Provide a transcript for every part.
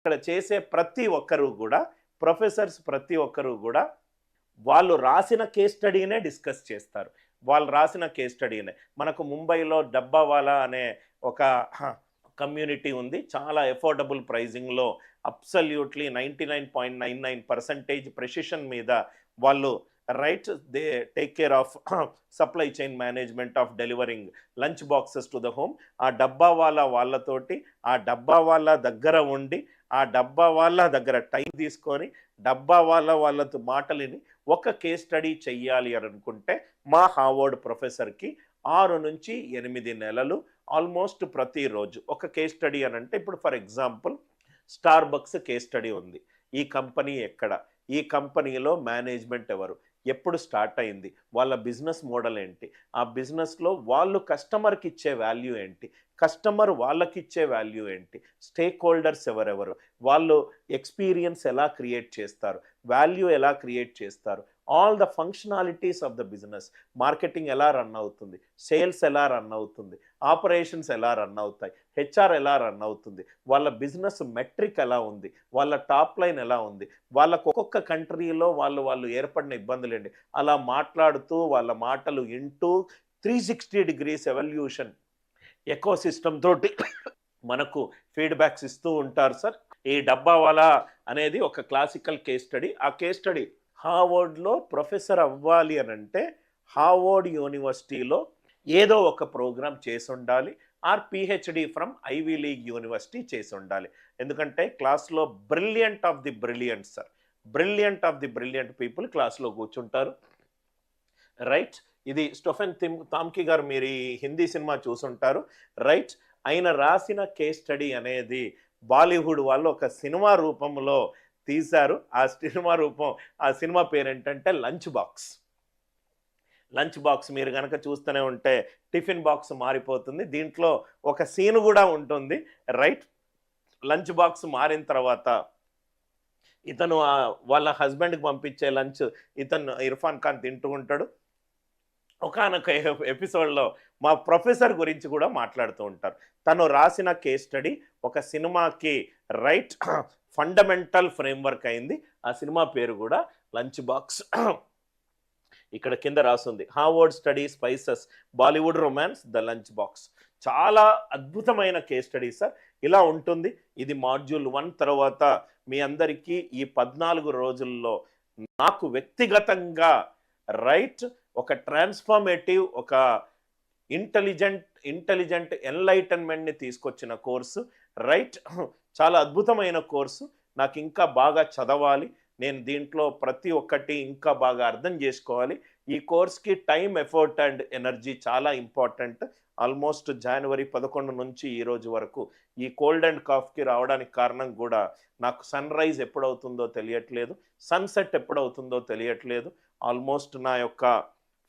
ఇక్కడ చేసే ప్రతి ఒక్కరు కూడా ప్రొఫెసర్స్ ప్రతి ఒక్కరు కూడా వాళ్ళు రాసిన కేస్ స్టడీనే డిస్కస్ చేస్తారు. వాళ్ళు రాసిన కేస్ స్టడీనే మనకు ముంబైలో డబ్బావాలా అనే ఒక కమ్యూనిటీ ఉంది. చాలా affordable ప్రైజింగ్లో absolutely ninety nine point nine nine percentage precision మీద వాళ్ళు right they take care of supply chain management of delivering lunch boxes to the home ఆ డబ్బా వాళ్ళ వాళ్ళతోటి ఆ డబ్బా వాళ్ళ దగ్గర ఉండి ఆ డబ్బా వాళ్ళ దగ్గర టైం తీసుకొని డబ్బా వాళ్ళ వాళ్ళతో మాటలిని ఒక కేస్ స్టడీ చెయ్యాలి అని అనుకుంటే మా హార్వర్డ్ ప్రొఫెసర్కి ఆరు నుంచి ఎనిమిది నెలలు ఆల్మోస్ట్ ప్రతిరోజు. ఒక కేస్ స్టడీ అని అంటే ఇప్పుడు for example Starbucks case study ఉంది. ఈ కంపెనీ ఎక్కడ? ఈ కంపెనీలో మేనేజ్మెంట్ ఎవరు? ఎప్పుడు స్టార్ట్ అయింది? వాళ్ళ బిజినెస్ మోడల్ ఏంటి? ఆ బిజినెస్లో వాళ్ళు కస్టమర్కి ఇచ్చే వాల్యూ ఏంటి? కస్టమర్ వాళ్ళకి ఇచ్చే వాల్యూ ఏంటి? స్టేక్ హోల్డర్స్ ఎవరెవరు? వాళ్ళు ఎక్స్పీరియన్స్ ఎలా క్రియేట్ చేస్తారు? వాల్యూ ఎలా క్రియేట్ చేస్తారు? All the functionalities of the business. Marketing ఎలా రన్ అవుతుంది? సేల్స్ ఎలా రన్ అవుతుంది? ఆపరేషన్స్ ఎలా రన్ అవుతాయి? హెచ్ఆర్ ఎలా రన్ అవుతుంది? వాళ్ళ బిజినెస్ మెట్రిక్ ఎలా ఉంది? వాళ్ళ టాప్ లైన్ ఎలా ఉంది? వాళ్ళకు ఒక్కొక్క కంట్రీలో వాళ్ళు వాళ్ళు ఏర్పడిన ఇబ్బందులు ఏంటి అలా మాట్లాడుతూ వాళ్ళ మాటలు వింటూ three sixty degrees evolution eco system తోటి మనకు ఫీడ్బ్యాక్స్ ఇస్తూ ఉంటారు సార్. ఈ డబ్బావాలా అనేది ఒక క్లాసికల్ కేస్ స్టడీ. ఆ కేస్ స్టడీ హార్వర్డ్లో ప్రొఫెసర్ అవ్వాలి అని అంటే హార్వర్డ్ యూనివర్సిటీలో ఏదో ఒక ప్రోగ్రామ్ చేసి ఉండాలి. Or PhD from Ivy League university చేసి ఉండాలి. ఎందుకంటే క్లాస్లో brilliant of the brilliant sir. Brilliant of the brilliant people క్లాస్లో కూర్చుంటారు. రైట్? ఇది స్టొఫెన్ తిమ్ తామ్కి గారు మీరు ఈ హిందీ సినిమా చూసుంటారు. రైట్? ఆయన రాసిన కేస్ స్టడీ అనేది బాలీవుడ్ వాళ్ళు ఒక సినిమా రూపంలో తీశారు. ఆ సినిమా రూపం ఆ సినిమా పేరు ఏంటంటే లంచ్ బాక్స్. లంచ్ బాక్స్ మీరు కనుక చూస్తూనే ఉంటే టిఫిన్ బాక్స్ మారిపోతుంది. దీంట్లో ఒక సీన్ కూడా ఉంటుంది. రైట్? లంచ్ బాక్స్ మారిన తర్వాత ఇతను వాళ్ళ హస్బెండ్కి పంపించే లంచ్ ఇతను ఇర్ఫాన్ ఖాన్ తింటూ ఉంటాడు. ఒకనొక ఎపిసోడ్లో మా ప్రొఫెసర్ గురించి కూడా మాట్లాడుతూ ఉంటారు. తను రాసిన కేస్ స్టడీ ఒక సినిమాకి రైట్ ఫండమెంటల్ ఫ్రేమ్వర్క్ అయింది. ఆ సినిమా పేరు కూడా లంచ్ బాక్స్. ఇక్కడ కింద రాస్తుంది Harvard study spices Bollywood romance the lunch box. చాలా అద్భుతమైన కేస్ స్టడీ సార్. ఇలా ఉంటుంది. ఇది మాడ్యూల్ వన్ తర్వాత మీ అందరికీ ఈ పద్నాలుగు రోజుల్లో నాకు వ్యక్తిగతంగా రైట్ ఒక ట్రాన్స్ఫార్మేటివ్ ఒక ఇంటెలిజెంట్ ఇంటెలిజెంట్ ఎన్లైటన్మెంట్ని తీసుకొచ్చిన కోర్సు. రైట్ చాలా అద్భుతమైన కోర్సు. నాకు ఇంకా బాగా చదవాలి. నేను దీంట్లో ప్రతి ఒక్కటి ఇంకా బాగా అర్థం చేసుకోవాలి. ఈ కోర్స్కి టైం ఎఫర్ట్ అండ్ ఎనర్జీ చాలా ఇంపార్టెంట్. ఆల్మోస్ట్ జనవరి పదకొండు నుంచి ఈ రోజు వరకు ఈ కోల్డ్ అండ్ కాఫ్కి రావడానికి కారణం కూడా నాకు సన్ రైజ్ ఎప్పుడవుతుందో తెలియట్లేదు. సన్సెట్ ఎప్పుడవుతుందో తెలియట్లేదు. ఆల్మోస్ట్ నా యొక్క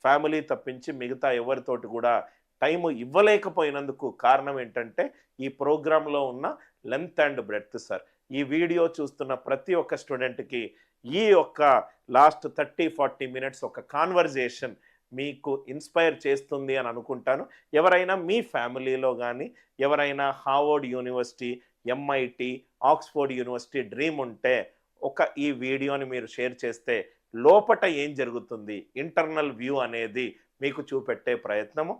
ఫ్యామిలీ తప్పించి మిగతా ఎవరితోటి కూడా టైం ఇవ్వలేకపోయినందుకు కారణం ఏంటంటే ఈ ప్రోగ్రాంలో ఉన్న లెంత్ అండ్ బ్రెడ్త్ సార్. ఈ వీడియో చూస్తున్న ప్రతి ఒక్క స్టూడెంట్కి ఈ యొక్క లాస్ట్ థర్టీ ఫార్టీ మినిట్స్ ఒక కాన్వర్జేషన్ మీకు ఇన్స్పైర్ చేస్తుంది అని అనుకుంటాను. ఎవరైనా మీ ఫ్యామిలీలో కానీ ఎవరైనా Harvard university MIT Oxford university dream ఉంటే ఒక ఈ వీడియోని మీరు షేర్ చేస్తే లోపట ఏం జరుగుతుంది? ఇంటర్నల్ వ్యూ అనేది మీకు చూపెట్టే ప్రయత్నము.